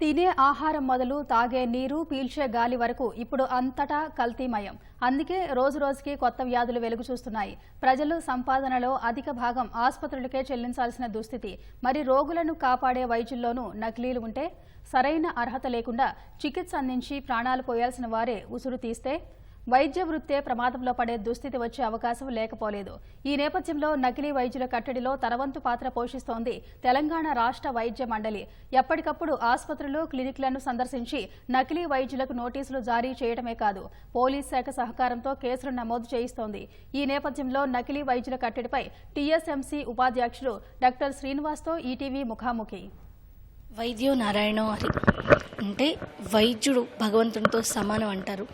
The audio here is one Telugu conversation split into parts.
తినే ఆహారం మొదలు తాగే నీరు పీల్చే గాలి వరకు ఇప్పుడు అంతటా కల్తీమయం. అందుకే రోజు రోజుకి కొత్త వ్యాధులు వెలుగు చూస్తున్నాయి. ప్రజలు సంపాదనలో అధిక భాగం ఆసుపత్రులకే చెల్లించాల్సిన దుస్థితి. మరి రోగులను కాపాడే వైద్యుల్లోనూ నకిలీలు ఉంటే సరైన అర్హత లేకుండా చికిత్స అందించి ప్రాణాలు పోయాల్సిన వారే ఉసురు తీస్తే వైద్య వృత్తే ప్రమాదంలో పడే దుస్థితి వచ్చే అవకాశం లేకపోలేదు. ఈ నేపథ్యంలో నకిలీ వైద్యుల కట్టడిలో తనవంతు పాత్ర పోషిస్తోంది తెలంగాణ రాష్ట్ర వైద్య మండలి. ఎప్పటికప్పుడు ఆసుపత్రులు క్లినిక్లను సందర్శించి నకిలీ వైద్యులకు నోటీసులు జారీ చేయడమే కాదు పోలీస్ శాఖ సహకారంతో కేసులు నమోదు చేయిస్తోంది. ఈ నేపథ్యంలో నకిలీ వైద్యుల కట్టడిపై టీఎస్ఎంసీ ఉపాధ్యక్షుడు డాక్టర్ శ్రీనివాస్తో ఈటీవీ ముఖాముఖి. వైద్యో నారాయణో హరి అంటే వైద్యుడు భగవంతునితో సమానం అంటారు.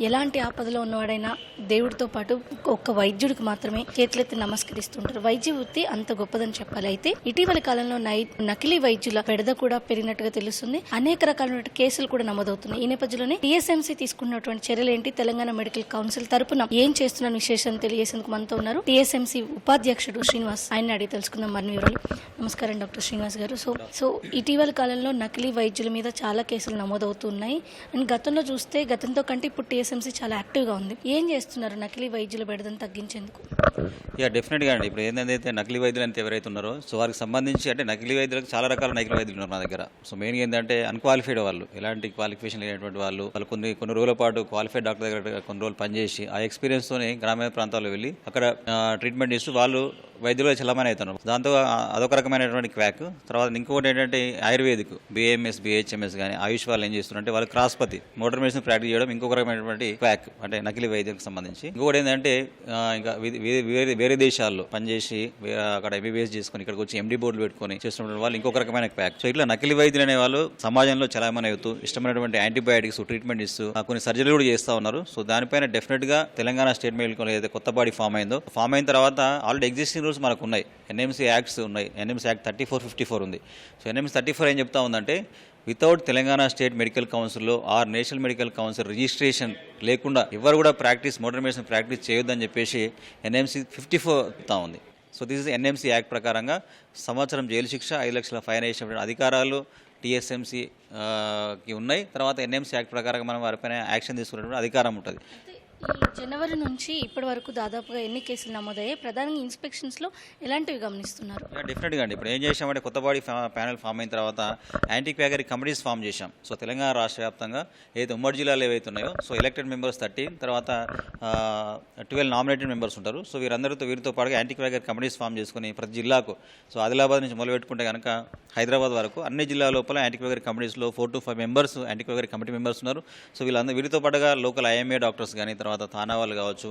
ఎలాంటి ఆపదలో ఉన్నవాడైనా దేవుడితో పాటు ఒక్క వైద్యుడికి మాత్రమే చేతులెత్తి నమస్కరిస్తుంటారు. వైద్య వృత్తి అంత గొప్పదని చెప్పాలి. అయితే ఇటీవల కాలంలో నై నకిలీ వైద్యుల పెడద కూడా పెరిగినట్టుగా తెలుస్తుంది. అనేక రకాలైన కేసులు కూడా నమోదవుతున్నాయి. ఈ నేపథ్యంలోనే టీఎస్ఎంసీ తీసుకున్నటువంటి చర్యలు ఏంటి? తెలంగాణ మెడికల్ కౌన్సిల్ తరపున ఏం చేస్తున్న విశేషం తెలియజేసేందుకు మనతో ఉన్నారు టీఎస్ఎంసీ ఉపాధ్యక్షుడు శ్రీనివాస్. ఆయన అడిగి తెలుసుకుందాం. మరిన్ని వివరాలు. నమస్కారం డాక్టర్ శ్రీనివాస్ గారు. సో సో ఇటీవల కాలంలో నకిలీ వైద్యుల మీద చాలా కేసులు నమోదవుతున్నాయి. అండ్ గతంలో చూస్తే గతంతో కంటే ఇప్పుడు టీఎస్ఎంసీ చాలా యాక్టివ్గా ఉంది. ఏం చేస్తున్నారు నకిలీ వైద్యుల బెడదను తగ్గించేందుకు? ఇక డెఫినెట్గా అండి. ఇప్పుడు ఏంటంటే నకిలీ వైద్యులు అంతా ఎవరైతే ఉన్నారో సో వారికి సంబంధించి అంటే నకిలీ వైద్యులకు చాలా రకాల నకిలీ వైద్యులు ఉన్నారు మా దగ్గర. సో మెయిన్గా ఏంటంటే అన్క్వాలిఫైడ్ వాళ్ళు ఎలాంటి క్వాలిఫికేషన్ లేనటువంటి వాళ్ళు వాళ్ళు కొన్ని కొన్ని రోజుల పాటు క్వాలిఫైడ్ డాక్టర్ దగ్గర కొన్ని రోజులు పనిచేసి ఆ ఎక్స్పీరియన్స్తోనే గ్రామీణ ప్రాంతాల్లో వెళ్ళి అక్కడ ట్రీట్మెంట్ చేస్తూ వాళ్ళు వైద్యులు చలమని అవుతున్నారు దాంతో అదొక రకమైనటువంటి క్వాక్. తర్వాత ఇంకొకటి ఏంటంటే ఆయుర్వేదిక్ బిఎంఎస్ బిహెచ్ఎంఎస్ కానీ ఆయుష్ వాళ్ళు ఏం చేస్తున్నారంటే వాళ్ళు క్రాస్పతి మోటార్ మెడిసిన్ ప్రాక్టీస్ చేయడం ఇంకొక రకమైనటువంటి క్వాక్ అంటే నకిలీ వైద్యులకు సంబంధించి. ఇంకొకటి ఏంటంటే ఇంకా వేరే వేరే దేశాల్లో పనిచేసి అక్కడ ఎంబీబీఎస్ చేసుకొని ఇక్కడికి వచ్చి ఎండి బోర్డులు పెట్టుకొని చేస్తున్నటువంటి వాళ్ళు ఇంకొక రకమైన క్వాక్. సో ఇట్లా నకిలీ వైద్యులు అనే వాళ్ళు సమాజంలో చలామణి అవుతూ ఇష్టమైనటువంటి యాంటీబయాటిక్స్ ట్రీట్మెంట్ ఇస్తూ కొన్ని సర్జరీలు కూడా చేస్తూ ఉన్నారు. సో దానిపైన డెఫినెట్గా తెలంగాణ స్టేట్ మెడికల్ ఏదైతే కొత్త బాడీ ఫామ్ అయిందో ఫామ్ అయిన తర్వాత ఆల్రెడీ ఎగ్జిస్టింగ్ రూల్స్ మనకు ఉన్నాయి ఎన్ఎంసీ యాక్ట్స్ ఉన్నాయి. NMC act thirty four fifty four ఉంది. సో ఎన్ఎంసీ థర్టీ ఫోర్ ఏం చెప్తా ఉందంటే వితౌట్ తెలంగాణ స్టేట్ మెడికల్ కౌన్సిల్లో or national medical council registration లేకుండా ఎవరు కూడా ప్రాక్టీస్ మోడర్న్ మెడిసిన్ ప్రాక్టీస్ చేయొద్దని చెప్పేసి ఎన్ఎంసీ ఫిఫ్టీ ఫోర్ చెప్తా ఉంది. So this is NMC act ప్రకారంగా సంవత్సరం జైలు శిక్ష ఐదు లక్షల ఫైన్ వేసినటువంటి అధికారాలు టీఎస్ఎంసీకి ఉన్నాయి. తర్వాత ఎన్ఎంసీ యాక్ట్ ప్రకారంగా మనం వారిపైన యాక్షన్ తీసుకునేటువంటి అధికారం ఉంటుంది. జనవరి నుంచి ఇప్పటి వరకు దాదాపుగా ఎన్ని కేసులు నమోదయ్యాయి? ప్రధానంగా ఇన్స్పెక్షన్స్లో ఎలాంటివి గమనిస్తున్నారు? డెఫినెట్గా అండి. ఇప్పుడు ఏం చేసామంటే కొత్త బాడీ ఫా- ప్యానెల్ ఫామ్ అయిన తర్వాత యాంటీ క్వాగరీ కమిటీస్ ఫామ్ చేశాం. సో తెలంగాణ రాష్ట్ర వ్యాప్తంగా ఏదైతే ఉమ్మడి జిల్లాలో ఏవైతే ఉన్నాయో సో ఎలక్టెడ్ మెంబర్స్ థర్టీన్ తర్వాత ట్వెల్వ్ నామినేటెడ్ మెంబర్స్ ఉంటారు. సో వీరందరితో వీరితో పాటుగా యాంటీ క్వాగరీ కమిటీస్ ఫామ్ చేసుకుని ప్రతి జిల్లాకు సో ఆదిలాబాద్ నుంచి మొదలుపెట్టుకుంటే కనుక హైదరాబాద్ వరకు అన్ని జిల్లాల లోపల anti quackery కమిటీస్లో four to five members anti quackery committee members ఉన్నారు. సో వీళ్ళందరూ వీరితో పాటుగా లోకల్ ఐఎంఏ డాక్టర్స్ కానీ తర్వాత థానా వాళ్ళు కావచ్చు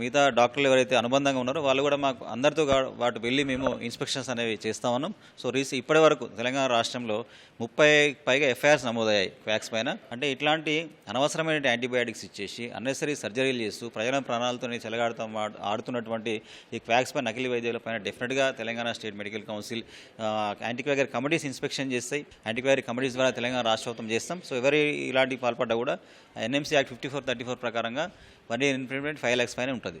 మిగతా డాక్టర్లు ఎవరైతే అనుబంధంగా ఉన్నారో వాళ్ళు కూడా మాకు అందరితో వాటి వెళ్ళి మేము ఇన్స్పెక్షన్స్ అనేవి చేస్తా ఉన్నాం. సో రీసెంట్ ఇప్పటి వరకు తెలంగాణ రాష్ట్రంలో ముప్పై పైగా ఎఫ్ఐఆర్స్ నమోదయ్యాయి వ్యాక్స్ పైన. అంటే ఇట్లాంటి అనవసరమైన యాంటీబయాటిక్స్ ఇచ్చేసి అన్నెసరీ సర్జరీలు చేస్తూ ప్రజల ప్రాణాలతో చెలగాడుతూ ఆడుతున్నటువంటి ఈ క్వాక్స్ పై నకిలీ వైద్యుల పైన డెఫినెట్గా Telangana state medical council anti quackery committees inspection చేస్తాయి. యాంటీక్వైరీ కమిటీస్ ద్వారా తెలంగాణ రాష్ట్ర ప్రభుత్వం చేస్తాం. సో ఎవరి ఇలాంటి పాల్పడ్డా కూడా NMC act fifty four thirty four ప్రకారంగా one year implement five lakhs పైన ఉంటుంది.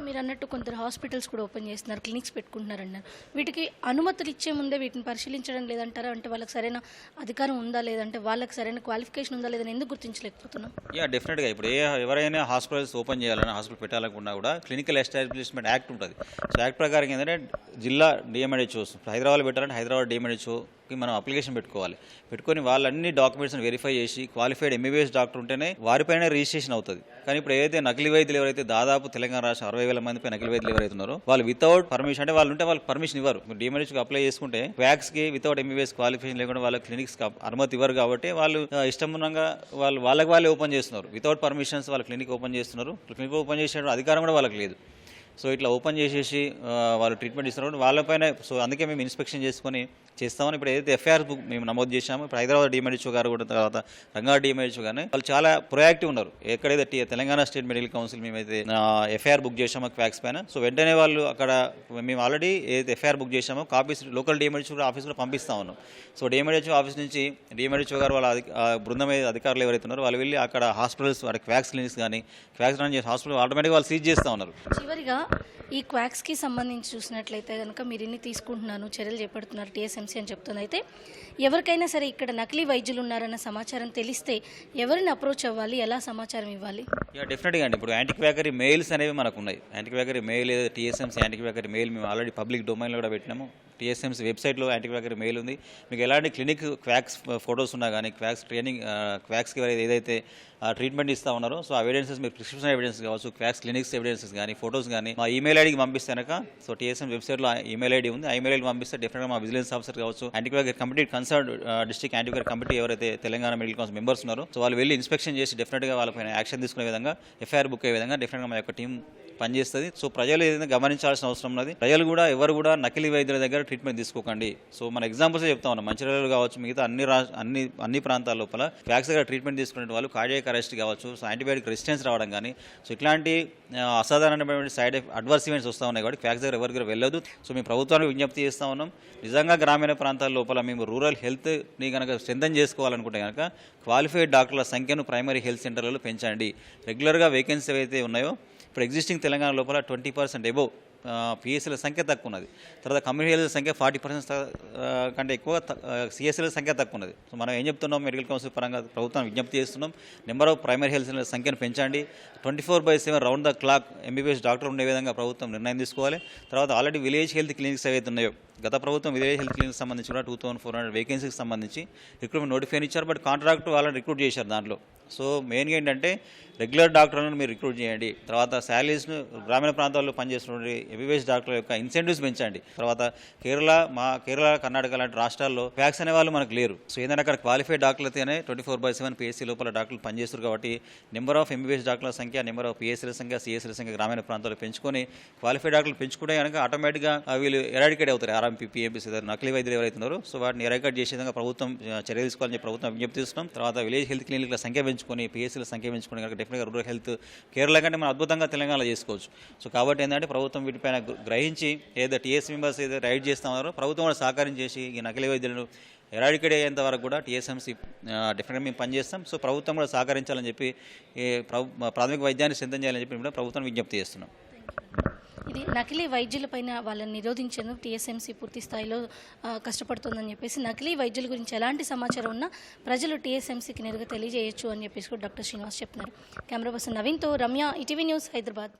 అంటే మీరు అన్నట్టు కొందరు హాస్పిటల్స్ కూడా ఓపెన్ చేస్తున్నారు క్లినిక్స్ పెట్టుకుంటున్నారు అన్నారు వీటికి అనుమతులు ఇచ్చే ముందే వీటిని పరిశీలించడం లేదంటారా? అంటే వాళ్ళకి సరైన అధికారం ఉందా లేదంటే వాళ్ళకి సరైన క్వాలిఫికేషన్ ఉందా లేదని ఎందుకు గుర్తించలేకపోతున్నాం? యా డెఫినెట్గా. ఇప్పుడు ఏ ఎవరైనా హాస్పిటల్స్ ఓపెన్ చేయాలని హాస్పిటల్ పెట్టాలనుకున్నా కూడా క్లినికల్ ఎస్టాబ్లిష్మెంట్ యాక్ట్ ఉంటుంది. సో యాక్ట్ ప్రకారం ఏంటంటే జిల్లా డిఎంఎడ్హెచ్ఓస్ హైదరాబాద్ పెట్టాలంటే హైదరాబాద్ డిఎంఎడ్హెచ్ఓకి మనం అప్లికేషన్ పెట్టుకోవాలి. పెట్టుకొని వాళ్ళన్ని డాక్యుమెంట్స్ని వెరిఫై చేసి క్వాలిఫైడ్ ఎంబీబీఎస్ డాక్టర్ ఉంటేనే వారిపైన రిజిస్ట్రేషన్ అవుతుంది. కానీ ఇప్పుడు ఏదైతే నకిలీ వైద్యులు ఎవరైతే దాదాపు తెలంగాణ రాష్ట్రం అరవై వేల మంది పైన నకిలీ వైద్యులు ఎవరైతే ఉన్నారో వాళ్ళు వితౌట్ పర్మిషన్ అంటే వాళ్ళు ఉంటే వాళ్ళకి పర్మిషన్ ఇవ్వరు. మీరు అప్లై చేసుకుంటే వ్యాక్స్కి వితౌట్ ఎంబీబీఎస్ క్వాలిఫికేషన్ లేకుండా వాళ్ళ క్లినిక్స్ అనుమతి ఇవ్వరు కాబట్టి వాళ్ళు ఆ, వాళ్ళు వాళ్ళకి వాళ్ళే ఓపెన్ చేస్తున్నారు. వితౌట్ పర్మిషన్స్ వాళ్ళ క్లినిక్ ఓపెన్ చేస్తున్నారు. క్లినిక్ ఓపెన్ చేసే అధికారం కూడా వాళ్ళకి లేదు. సో ఇట్లా ఓపెన్ చేసేసి వాళ్ళు ట్రీట్మెంట్ ఇస్తున్నారు. వాళ్ళపైన సో అందుకే మేము ఇన్స్పెక్షన్ చేసుకొని చేస్తామని ఇప్పుడు ఏదైతే ఎఫ్ఐఆర్ బుక్ మేము నమోదు చేశామో ఇప్పుడు హైదరాబాద్ డిఎంహెచ్ఓ గారు కూడా తర్వాత రంగారెడ్డి డిఎంహెచ్ఓ గారిని వాళ్ళు చాలా ప్రొయాక్టివ్ ఉన్నారు. ఎక్కడైతే తెలంగాణ స్టేట్ మెడికల్ కౌన్సిల్ మేమైతే ఎఫ్ఐఆర్ బుక్ చేశామో క్వాక్స్ పైన. సో వెంటనే వాళ్ళు అక్కడ మేము ఆల్రెడీ ఏదైతే ఎఫ్ఐఆర్ బుక్ చేశామో కాపీస్ లోకల్ డిఎంహెచ్ఓ ఆఫీస్లో పంపిస్తా ఉన్నాం. సో డిఎంహెచ్ఓ ఆఫీస్ నుంచి డిఎంహెచ్ఓ గారు వాళ్ళ బృందం అయితే అధికారులు ఎవరైతే ఉన్నారో వాళ్ళు వెళ్ళి అక్కడ హాస్పిటల్స్ వాటి క్వాక్స్ క్లినిక్స్ కానీ క్వాక్స్ రన్ చేసే హాస్పిటల్ ఆటోమేటిక్గా వాళ్ళు సీజ్ చేస్తూ ఉన్నారు. చివరిగా ఈ క్వాక్స్కి సంబంధించి చూసినట్లయితే కనుక మీరు ఇన్ని తీసుకుంటున్నాను చర్యలు చేపడుతున్నారు టీఎస్ఎంసీ ఏజెన్సీ అని చెప్తుంది. అయితే ఎవరికైనా సరే ఇక్కడ నకిలీ వైద్యులు ఉన్నారన్న సమాచారం తెలిస్తే ఎవరిని అప్రోచ్ అవ్వాలి? ఎలా సమాచారం ఇవ్వాలి? డెఫినెట్గా అండి. ఇప్పుడు యాంటిక్ వ్యాకరీ మెయిల్స్ అనేవి మనకు ఉన్నాయి anti quackery mail TSMC anti quackery mail మేము ఆల్రెడీ పబ్లిక్ డొమైన్లో కూడా పెట్టినాము. టీఎస్ఎంసీ వెబ్సైట్లో యాంటీక్వాకరీ మెయిల్ ఉంది. మీకు ఎలాంటి క్లినిక్ క్వాక్స్ ఫొటోస్ ఉన్నా కానీ క్వాక్స్ ట్రైనింగ్ క్వాక్స్కి ఏదైతే ట్రీట్మెంట్ ఇస్తా ఉన్నారో సో ఆ ఎవిడెన్సెస్ మీరు ప్రిస్క్రిప్షన్ ఎవిడెన్స్ కావచ్చు క్వాక్స్ క్లినిక్స్ ఎవిడెన్సెస్ కానీ ఫొటోస్ కానీ మా ఈమెయిల్ ఐడికి పంపిస్తే కనుక సో టీఎస్ఎం వెబ్సైట్లో ఈమెయిల్ ఐడి ఉంది. ఆ ఈమెయిల్ ఐడి పంపిస్తే డెఫినెట్గా మా విజిలెన్స్ ఆఫీసర్ కావచ్చు anti quackery committee concern district anti quackery committee ఎవరైతే తెలంగాణ మెడికల్ కౌన్సిల్ మెంబర్స్ ఉన్నారో సో వాళ్ళు వెళ్ళి ఇన్స్పెక్షన్ చేసి డెఫినెట్గా వాళ్ళపైన యాక్షన్ తీసుకునే విధంగా ఎఫ్ఐఆర్ బుక్ అయ్యే విధంగా డెఫినెట్గా మా యొక్క టీం పనిచేస్తుంది. సో ప్రజలు ఏదైనా గమనించాల్సిన అవసరం ఉన్నది. ప్రజలు కూడా ఎవరు కూడా నకిలీ వైద్యుల దగ్గర ట్రీట్మెంట్ తీసుకోకండి. సో మన ఎగ్జాంపుల్స్ చెప్తా ఉన్నాం. మంచిర్యాలలో కావచ్చు మిగతా అన్ని అన్ని అన్ని ప్రాంతాల లోపల ఫ్యాక్స్ దగ్గర ట్రీట్మెంట్ తీసుకునే వాళ్ళు కార్డియాక్ అరెస్ట్ కావచ్చు సో యాంటీబయాటిక్ రెసిస్టెన్స్ రావడం కానీ సో ఇట్లాంటి అసాధారణమైనటువంటి సైడ్ ఎఫ్ అడ్వర్స్ ఈవెంట్స్ వస్తూ ఉన్నాయి కాబట్టి ఫ్యాక్స్ దగ్గర ఎవరి దగ్గర వెళ్ళదు సో మేము ప్రభుత్వానికి విజ్ఞప్తి చేస్తా ఉన్నాం. నిజంగా గ్రామీణ ప్రాంతాల లోపల మేము రూరల్ హెల్త్ని కనుక స్ట్రెంథన్ చేసుకోవాలనుకుంటే కనుక క్వాలిఫైడ్ డాక్టర్ల సంఖ్యను ప్రైమరీ హెల్త్ సెంటర్లలో పెంచండి. రెగ్యులర్గా వేకెన్సీ ఏవైతే ఉన్నాయో ఇప్పుడు ఎగ్జిస్టింగ్ తెలంగాణ లోపల ట్వంటీ పర్సెంట్ ఎబో పిఎస్సీల సంఖ్య తక్కువ ఉన్నది తర్వాత కమ్యూనిటీ హెల్త్ సంఖ్య ఫార్టీ పర్సెంట్ కంటే ఎక్కువ సిఎస్సీల సంఖ్య తక్కువ ఉన్నది సో మనం ఏం చెప్తున్నాం మెడికల్ కౌన్సిల్ పరంగా ప్రభుత్వం విజ్ఞప్తి చేస్తున్నాం number of primary health centre సంఖ్యను పెంచండి. Twenty four by seven round the clock MBBS doctor ఉండే విధంగా ప్రభుత్వం నిర్ణయం తీసుకోవాలి. తర్వాత ఆల్రెడీ విలేజ్ హెల్త్ క్లినిక్స్ ఏవైతే ఉన్నాయో గత ప్రభుత్వం విలేజ్ హెల్త్ క్లినిక్ సంబంధించి కూడా టూ థౌసండ్ ఫోర్ హండ్రెడ్ వేకెన్సీకి సంబంధించి రిక్రూట్మెంట్ నోటిఫికేషన్ ఇచ్చారు బట్ కాంట్రాక్ట్ వాళ్ళని రిక్రూట్ చేశారు దాంట్లో. సో మెయిన్గా ఏంటంటే రెగ్యులర్ డాక్టర్లను మీరు రిక్రూట్ చేయండి. తర్వాత శాలరీస్ను గ్రామీణ ప్రాంతాల్లో పనిచేస్తున్న ఎంబీబీఎస్ డాక్టర్ల యొక్క ఇన్సెంటివ్స్ పెంచండి. తర్వాత కేరళ మా కేరళ కర్ణాటక లాంటి రాష్ట్రాల్లో ఫ్యాక్స్ అనే వాళ్ళు మనకు లేరు. సో ఏంటంటే అక్కడ qualified డాక్టర్లతోనే twenty four by seven PSC లోపల డాక్టర్లు పనిచేస్తారు కాబట్టి నెంబర్ ఆఫ్ ఎంబీబీఎస్ డాక్టర్ల సంఖ్య నెంబర్ ఆఫ్ పిఎస్సీల సంఖ్య సిఎస్సీల సంఖ్య గ్రామీణ ప్రాంతాల్లో పెంచుకొని క్వాలిఫైడ్ డాక్టర్లు పెంచుకుంటే కనుక ఆటోమేటిక్గా వీళ్ళు ఎరాడికేట్ అవుతారు. పీఎంపీ పిఎంపీసీ నకిలీ వైద్యులు ఎవరైతే ఉన్నారో సో వాటిని ఎరకట్ చేసే విధంగా ప్రభుత్వం చర్య తీసుకోవాలని ప్రభుత్వం విజ్ఞప్తి చేస్తున్నాం. తర్వాత విలేజ్ హెల్త్ క్లినిక్ల సంఖ్య పెంచుకొని పిఎస్సీల సంఖ్య పెంచుకొని కనుక డెఫినెట్గా రూరల్ హెల్త్ కేరళ కంటే మనం అద్భుతంగా తెలంగాణలో చేసుకోవచ్చు. సో కాబట్టి ఏంటంటే ప్రభుత్వం వీటిపైన గ్రహించి ఏదో టీఎస్ మెంబర్స్ ఏదో రైడ్ చేస్తామన్నారో ప్రభుత్వం కూడా సహకారం చేసి ఈ నకిలీ వైద్యులను ఎరాడికేట్ అయ్యేంత వరకు కూడా టీఎస్ఎంసీ డెఫినెట్గా మేము పనిచేస్తాం సో ప్రభుత్వం కూడా సహకరించాలని చెప్పి ప్రాథమిక వైద్యాన్ని సిద్ధం చేయాలని చెప్పి కూడా ప్రభుత్వం విజ్ఞప్తి చేస్తున్నాం. ఇది నకిలీ వైద్యులపైన వాళ్ళని నిరోధించేందుకు టీఎస్ఎంసీ పూర్తి స్థాయిలో కష్టపడుతుందని చెప్పేసి నకిలీ వైద్యుల గురించి ఎలాంటి సమాచారం ఉన్నా ప్రజలు టీఎస్ఎంసీకి నేరుగా తెలియజేయొచ్చు అని చెప్పేసి కూడా డాక్టర్ శ్రీనివాస్ చెప్తున్నారు కెమెరా పర్సన్ నవీన్తో రమ్య ఈటీవీ న్యూస్ హైదరాబాద్.